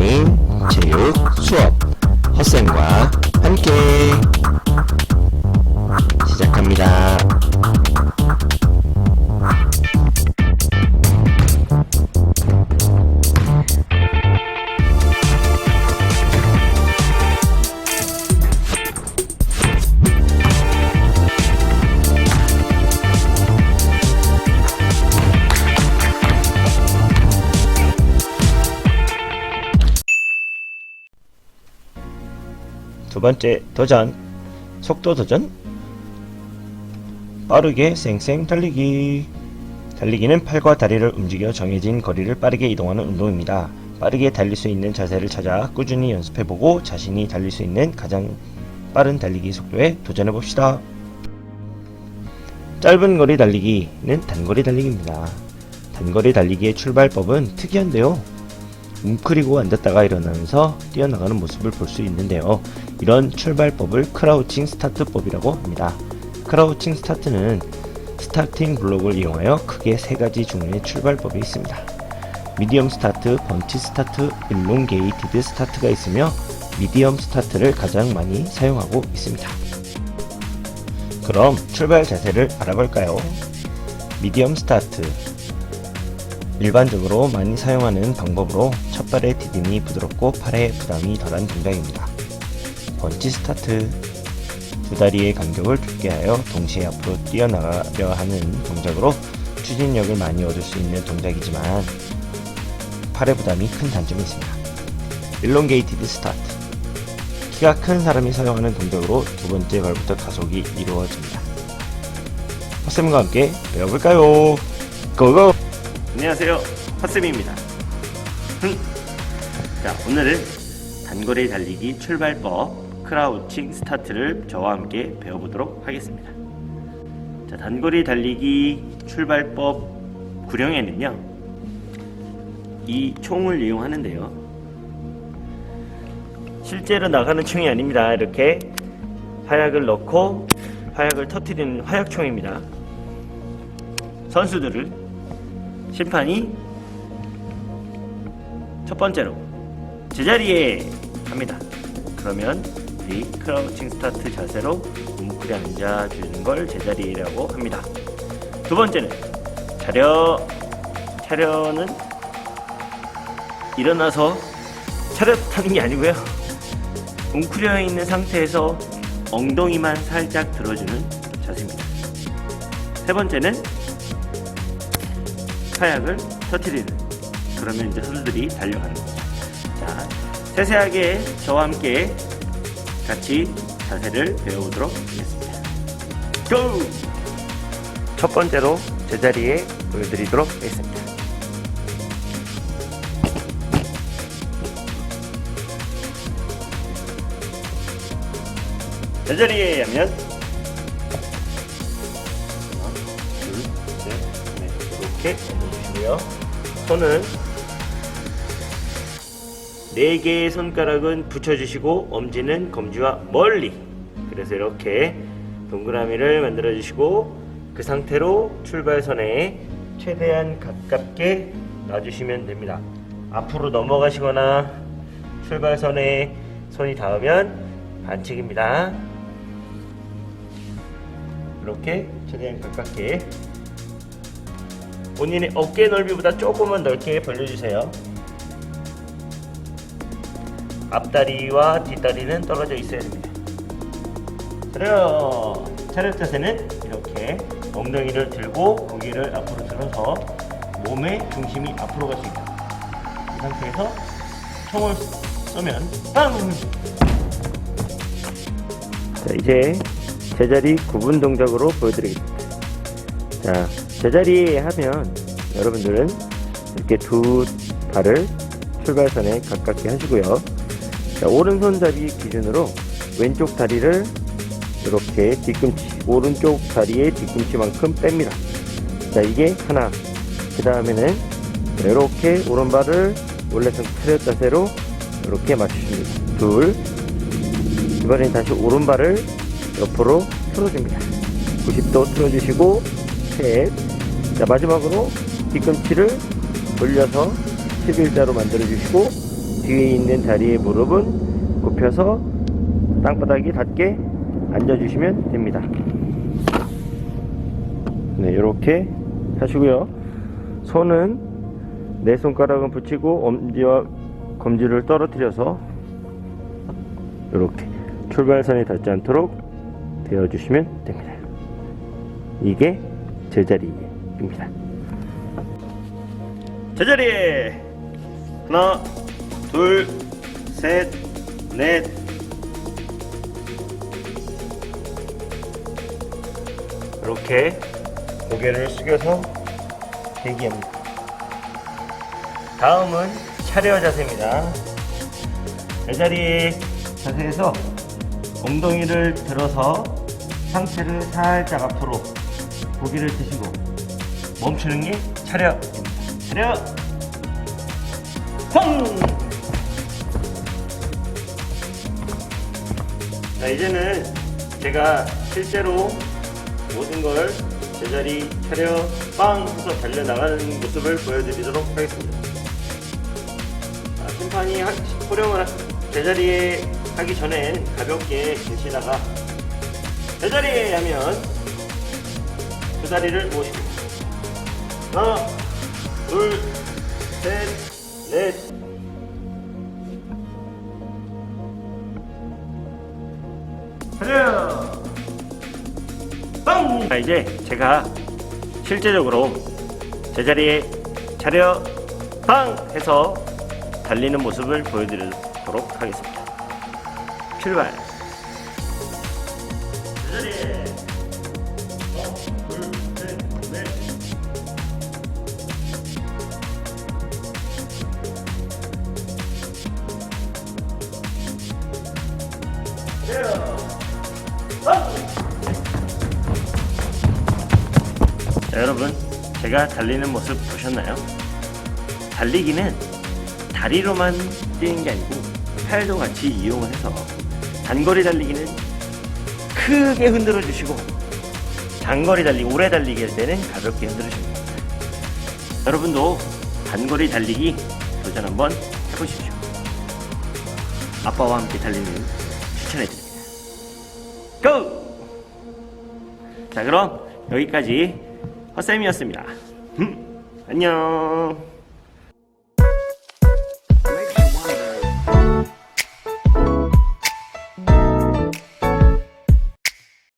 온라인 체육 수업 헛쌤과 함께 시작합니다. 두 번째 도전 속도 도전 빠르게 쌩쌩 달리기 달리기는 팔과 다리를 움직여 정해진 거리를 빠르게 이동하는 운동입니다. 빠르게 달릴 수 있는 자세를 찾아 꾸준히 연습해보고 자신이 달릴 수 있는 가장 빠른 달리기 속도에 도전해 봅시다. 짧은 거리 달리기는 단거리 달리기입니다. 단거리 달리기의 출발법은 특이한데요. 웅크리고 앉았다가 일어나면서 뛰어나가는 모습을 볼 수 있는데요. 이런 출발법을 크라우칭 스타트법이라고 합니다. 크라우칭 스타트는 스타팅 블록을 이용하여 크게 세 가지 종류의 출발법이 있습니다. 미디엄 스타트, 번치 스타트, 일롱게이티드 스타트가 있으며 미디엄 스타트를 가장 많이 사용하고 있습니다. 그럼 출발 자세를 알아볼까요? 미디엄 스타트 일반적으로 많이 사용하는 방법으로 첫 발의 디딤이 부드럽고 팔에 부담이 덜한 동작입니다. 번치 스타트 두 다리의 간격을 좁게 하여 동시에 앞으로 뛰어나가려 하는 동작으로 추진력을 많이 얻을 수 있는 동작이지만 팔의 부담이 큰 단점이 있습니다. 일롱게이티드 스타트 키가 큰 사람이 사용하는 동작으로 두 번째 발부터 가속이 이루어집니다. 헛쌤과 함께 배워볼까요? 고고! 안녕하세요. 헛쌤입니다. 흥. 자, 오늘은 단거리 달리기 출발법 크라우칭 스타트를 저와 함께 배워보도록 하겠습니다. 자, 단거리 달리기 출발법 구령에는요, 이 총을 이용하는데요. 실제로 나가는 총이 아닙니다. 이렇게 화약을 넣고 화약을 터트리는 화약총입니다. 선수들을 심판이 첫 번째로 제자리에 갑니다. 그러면 우리 크라우칭 스타트 자세로 뭉클히 앉아주는 걸 제자리라고 합니다. 두 번째는 차려 차려는 일어나서 차렷하는 게 아니고요. 웅크려 있는 상태에서 엉덩이만 살짝 들어주는 자세입니다. 세 번째는 카약을 터트리는 그러면 이제 선수들이 달려가는 거죠. 자, 세세하게 저와 함께 같이 자세를 배워보도록 하겠습니다. 고! 첫 번째로 제자리에 보여드리도록 하겠습니다. 제자리에 하면 이렇게 얹어주시고요. 손은 네 개의 손가락은 붙여주시고 엄지는 검지와 멀리 그래서 이렇게 동그라미를 만들어 주시고 그 상태로 출발선에 최대한 가깝게 놔주시면 됩니다. 앞으로 넘어가시거나 출발선에 손이 닿으면 반칙입니다. 이렇게 최대한 가깝게 본인의 어깨 넓이보다 조금만 넓게 벌려주세요. 앞다리와 뒷다리는 떨어져 있어야 됩니다. 차렷! 차렷 자세는 이렇게 엉덩이를 들고 고개를 앞으로 들어서 몸의 중심이 앞으로 갈 수 있다. 이 상태에서 총을 쏘면 빵! 자, 이제 제자리 구분 동작으로 보여드리겠습니다. 자, 제자리 하면 여러분들은 이렇게 두 발을 출발선에 가깝게 하시고요. 자, 오른손잡이 기준으로 왼쪽 다리를 이렇게 뒤꿈치, 오른쪽 다리의 뒤꿈치만큼 뺍니다. 자, 이게 하나. 그 다음에는 이렇게 오른발을 원래선 차렷 자세로 이렇게 맞추십니다. 둘. 이번엔 다시 오른발을 옆으로 틀어줍니다. 90도 틀어주시고, 셋. 자, 마지막으로 뒤꿈치를 돌려서 11자로 만들어주시고, 뒤에 있는 다리의 무릎은 굽혀서 땅바닥이 닿게 앉아주시면 됩니다. 네, 이렇게 하시고요. 손은 네 손가락은 붙이고 엄지와 검지를 떨어뜨려서 이렇게 출발선에 닿지 않도록 대어주시면 됩니다. 이게 제자리 입니다. 제자리에 하나, 둘, 셋, 넷. 이렇게 고개를 숙여서 대기합니다. 다음은 차려 자세입니다. 제자리 자세에서 엉덩이를 들어서 상체를 살짝 앞으로 고개를 드시고 멈추는 게 차려입니다. 차려! 펑! 자, 이제는 제가 실제로 모든 걸 제자리 차려 빵 해서 달려나가는 모습을 보여드리도록 하겠습니다. 아, 심판이 하- 호령을 하- 제자리에 하기 전엔 가볍게 계시다가 제자리에 하면 그 다리를 모시고 하나 둘 셋넷 차려 빵! 자, 이제 제가 실제적으로 제자리에 차려 빵! 해서 달리는 모습을 보여드리도록 하겠습니다. 출발! 자, 여러분, 제가 달리는 모습 보셨나요? 달리기는 다리로만 뛰는 게 아니고 팔도 같이 이용을 해서 단거리 달리기는 크게 흔들어 주시고 장거리 달리기, 오래 달리기 할 때는 가볍게 흔들어 됩니다. 여러분도 단거리 달리기 도전 한번 해보십시오. 아빠와 함께 달리는 추천해 드립니다. 고! 자, 그럼 여기까지 허쌤이었습니다. 음, 안녕.